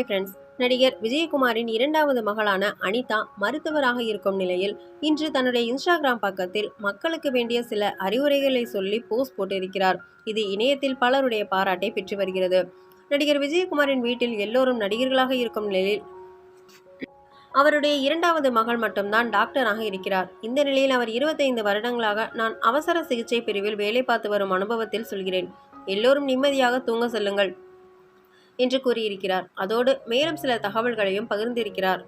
Hi friends நடிகர் விஜயகுமாரின் இரண்டாவது மகளான அனிதா மருத்துவராக இருக்கும் நிலையில் இன்று தன்னுடைய இன்ஸ்டாகிராம் பக்கத்தில் மக்களுக்கு வேண்டிய சில அறிவுரைகளை சொல்லி போஸ்ட் போட்டிருக்கிறார். இது இணையத்தில் பலருடைய பாராட்டை பெற்று வருகிறது. நடிகர் விஜயகுமாரின் வீட்டில் எல்லோரும் நடிகர்களாக இருக்கும் நிலையில் அவருடைய இரண்டாவது மகள் மட்டும்தான் டாக்டராக இருக்கிறார். இந்த நிலையில் அவர் இருபத்தைந்து வருடங்களாக நான் அவசர சிகிச்சை பிரிவில் வேலை பார்த்து வரும் அனுபவத்தில் சொல்கிறேன். எல்லோரும் நிம்மதியாக தூங்க செல்லுங்கள். என்று கூறியிருக்கிறார். அதோடு மேலும் சில தகவல்களையும் பகிர்ந்திருக்கிறார்.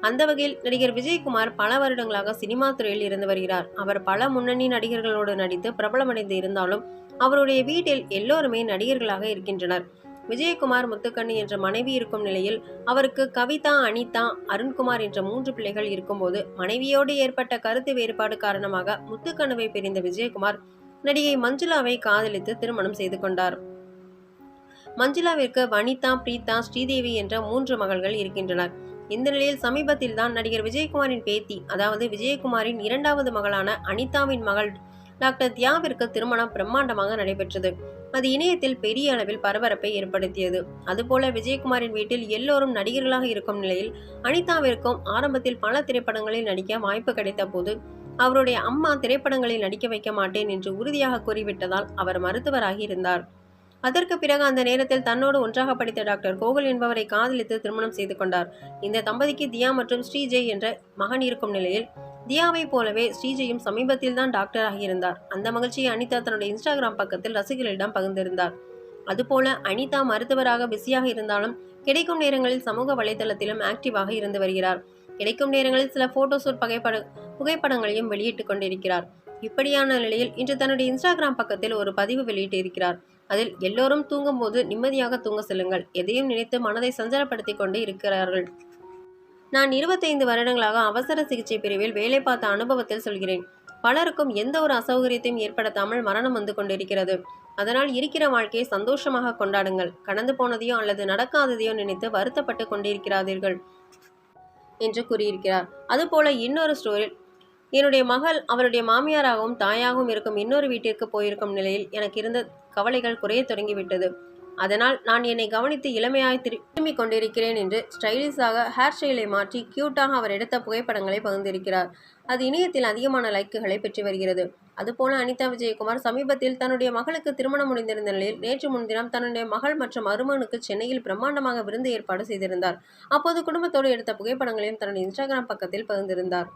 அந்த வகையில் நடிகர் விஜயகுமார் பல வருடங்களாக சினிமா துறையில் இருந்து வருகிறார். அவர் பல முன்னணி நடிகர்களோடு நடித்து பிரபலமடைந்து இருந்தாலும் அவருடைய வீட்டில் எல்லோருமே நடிகர்களாக இருக்கின்றனர். விஜயகுமார் முத்துக்கண்ணி என்ற மனைவி இருக்கும் நிலையில் அவருக்கு கவிதா அனிதா அருண்குமார் என்ற மூன்று பிள்ளைகள் இருக்கும்போது மனைவியோடு ஏற்பட்ட கருத்து வேறுபாடு காரணமாக முத்துக்கண்ணுவை பிரிந்த விஜயகுமார் நடிகை மஞ்சுளாவை காதலித்து திருமணம் செய்து கொண்டார். மஞ்சுளாவிற்கு வனிதா பிரீதா ஸ்ரீதேவி என்ற மூன்று மகள்கள் இருக்கின்றனர். இந்த நிலையில் சமீபத்தில் தான் நடிகர் விஜயகுமாரின் பேத்தி அதாவது விஜயகுமாரின் இரண்டாவது மகளான அனிதாவின் மகள் டாக்டர் தியாவிற்கு திருமணம் பிரம்மாண்டமாக நடைபெற்றது. அது இணையத்தில் பெரிய அளவில் பரபரப்பை ஏற்படுத்தியது. அதுபோல விஜயகுமாரின் வீட்டில் எல்லோரும் நடிகர்களாக இருக்கும் நிலையில் அனிதாவிற்கும் ஆரம்பத்தில் பல திரைப்படங்களில் நடிக்க வாய்ப்பு கிடைத்த போது அவருடைய அம்மா திரைப்படங்களில் நடிக்க வைக்க மாட்டேன் என்று உறுதியாக கூறிவிட்டதால் அவர் மருத்துவராகி இருந்தார். அதற்கு பிறகு அந்த நேரத்தில் தன்னோடு ஒன்றாக படித்த டாக்டர் கோகுல் என்பவரை காதலித்து திருமணம் செய்து கொண்டார். இந்த தம்பதிக்கு தியா மற்றும் ஸ்ரீஜெய் என்ற மகன் இருக்கும் நிலையில் தியாவை போலவே ஸ்ரீஜெயும் சமீபத்தில் தான் டாக்டராக இருந்தார் அந்த மகிழ்ச்சியை அனிதா தன்னுடைய இன்ஸ்டாகிராம் பக்கத்தில் ரசிகர்களிடம் பகிர்ந்திருந்தார். அதுபோல அனிதா மருத்துவராக பிஸியாக இருந்தாலும் கிடைக்கும் நேரங்களில் சமூக வலைதளத்திலும் ஆக்டிவாக இருந்து வருகிறார். கிடைக்கும் நேரங்களில் சில போட்டோஷூட் புகைப்பட புகைப்படங்களையும் வெளியிட்டுக் கொண்டிருக்கிறார். இப்படியான நிலையில் இன்று தன்னுடைய இன்ஸ்டாகிராம் பக்கத்தில் ஒரு பதிவு வெளியிட்டிருக்கிறார். அதில் எல்லோரும் தூங்கும்போது நிம்மதியாக தூங்க செல்லுங்கள். எதையும் நினைத்து மனதை சஞ்சலப்படுத்தி கொண்டு இருக்கிறார்கள். நான் இருபத்தைந்து வருடங்களாக அவசர சிகிச்சை பிரிவில் வேலை பார்த்த அனுபவத்தில் சொல்கிறேன். பலருக்கும் எந்த ஒரு அசௌகரியத்தையும் ஏற்படுத்தாமல் மரணம் வந்து கொண்டிருக்கிறது. அதனால் இருக்கிற வாழ்க்கையை சந்தோஷமாக கொண்டாடுங்கள். கடந்து போனதையோ அல்லது நடக்காததையோ நினைத்து வருத்தப்பட்டு கொண்டிருக்கிறார்கள் என்று கூறியிருக்கிறார். அதுபோல இன்னொரு ஸ்டோரில் என்னுடைய மகள் அவருடைய மாமியாராகவும் தாயாகவும் இருக்கும் இன்னொரு வீட்டிற்கு போயிருக்கும் நிலையில் எனக்கு இருந்த கவலைகள் குறைய தொடங்கிவிட்டது. அதனால் நான் என்னை கவனித்து இளமையாய் திரும்பி கொண்டிருக்கிறேன் என்று ஸ்டைலிஷாக ஹேர் ஸ்டைலை மாற்றி கியூட்டாக அவர் எடுத்த புகைப்படங்களை பகிர்ந்திருக்கிறார். அது இணையத்தில் அதிகமான லைக்குகளை பெற்று வருகிறது. அதுபோல அனிதா விஜயகுமார் சமீபத்தில் தன்னுடைய மகளுக்கு திருமணம் முடிந்திருந்த நிலையில் நேற்று முன்தினம் தன்னுடைய மகள் மற்றும் மருமகனுக்கு சென்னையில் பிரம்மாண்டமாக விருந்து ஏற்பாடு செய்திருந்தார். அப்போது குடும்பத்தோடு எடுத்த புகைப்படங்களையும் தன்னுடைய இன்ஸ்டாகிராம் பக்கத்தில் பகிர்ந்திருந்தார்.